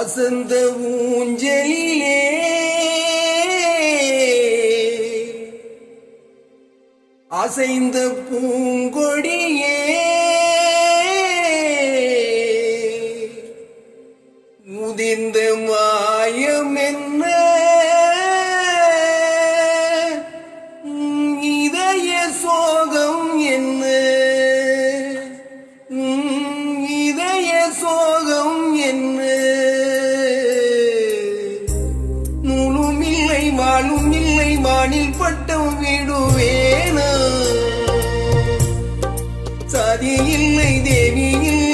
வசந்த ஊஞ்சலிலே. அசைந்த பூங்கொடியே. மானும் இல்லை மானில் பட்டம் விடுவேனா? சாதி இல்லை தேவி இல்லை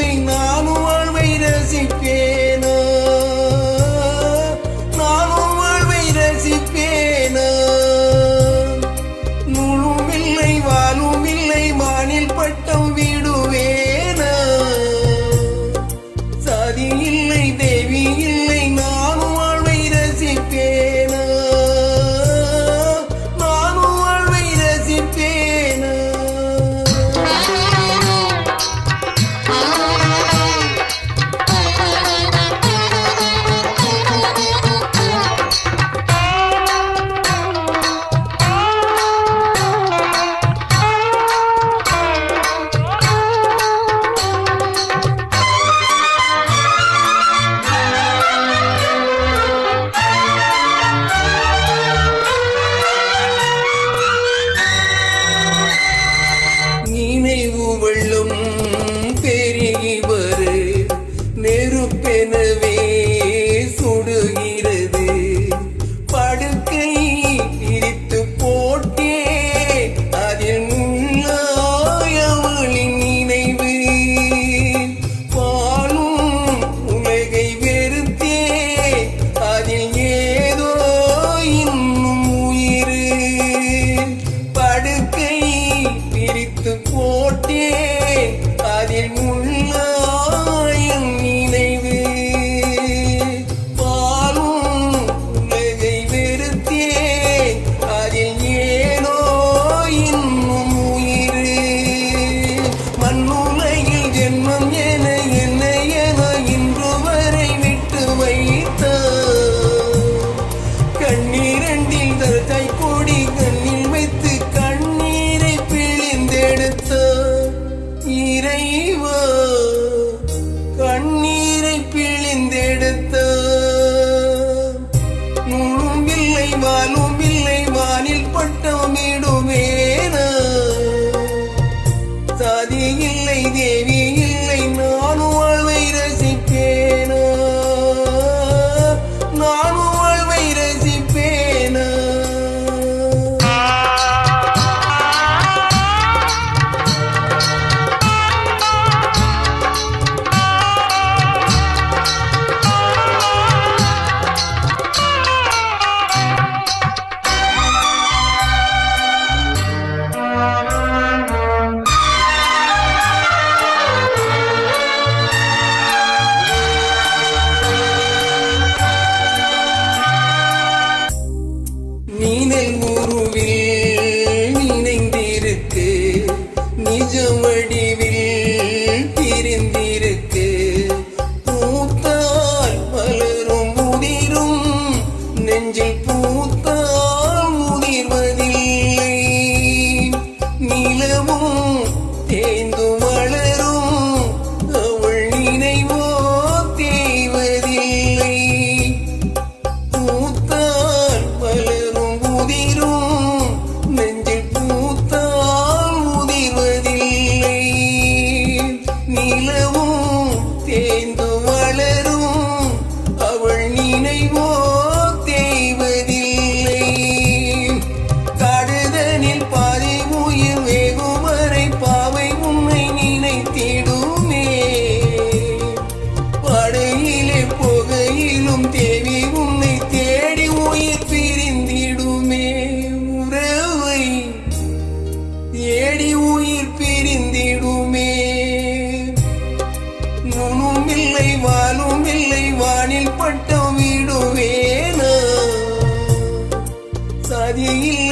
நெஞ்சை பூ தேடி உயிர் பிரிந்திடுமே. நுணும் இல்லை வாழும் இல்லை வானில் பட்டம் விடுவேனா சதியில்